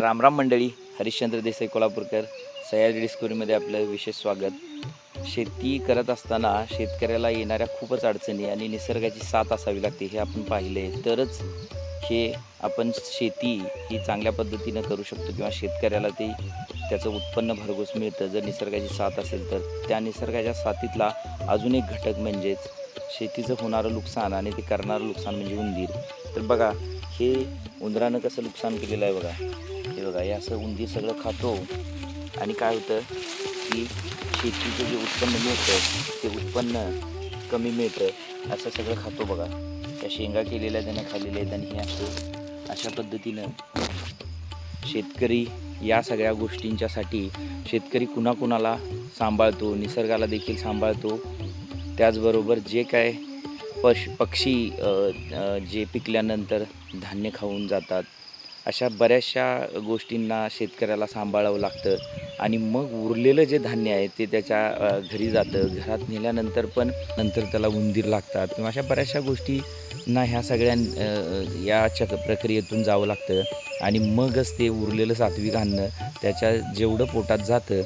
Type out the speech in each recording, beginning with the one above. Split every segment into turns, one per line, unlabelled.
रामराम मंडळी हरिश्चंद्र देसाई कोल्हापूरकर सह्याद्री डिस्कवरीमध्ये आपलं विशेष स्वागत. शेती करत असताना शेतकऱ्याला येणाऱ्या खूपच अडचणी आणि निसर्गाची साथ असावी लागते हे आपण पाहिले तरच हे आपण शेती ही चांगल्या पद्धतीनं करू शकतो किंवा शेतकऱ्याला ते त्याचं उत्पन्न भरघोस मिळतं. जर निसर्गाची साथ असेल तर त्या निसर्गाच्या साथीतला अजून एक घटक म्हणजेच शेतीचं होणारं नुकसान आणि ते करणारं नुकसान म्हणजे उंदीर. तर बघा हे उंदरानं कसं नुकसान केलेलं आहे बघा. हे बघा हे असं उंदीर सगळं खातो. आणि काय होतं की शेतीचं जे उत्पन्न मिळतं ते उत्पन्न कमी मिळतं. असं सगळं खातो बघा. त्या शेंगा केलेल्या त्यानं खाल्लेल्या आहेत आणि हे असं अशा पद्धतीनं शेतकरी या सगळ्या गोष्टींच्यासाठी शेतकरी कुणाकुणाला सांभाळतो निसर्गाला देखील सांभाळतो. त्याचबरोबर जे काय पश पक्षी जे पिकल्यानंतर धान्य खाऊन जातात अशा बऱ्याचशा गोष्टींना शेतकऱ्याला सांभाळावं लागतं. आणि मग उरलेलं जे धान्य आहे ते त्याच्या घरी जातं. घरात नेल्यानंतर पण नंतर त्याला उंदीर लागतात किंवा अशा बऱ्याचशा गोष्टींना ह्या सगळ्या या चक प्रक्रियेतून जावं लागतं. आणि मगच ते उरलेलं सात्विक अन्न त्याच्या जेवढं पोटात जातं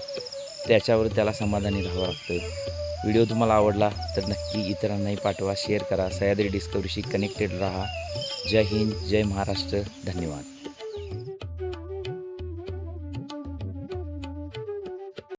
त्याच्यावर त्याला समाधानी राहावं लागतं. व्हिडिओ तुम्हाला आवडला तर नक्की इतरांनाही पाठवा शेअर करा. सह्याद्री डिस्कवरीशी कनेक्टेड राहा. जय हिंद जय महाराष्ट्र. धन्यवाद.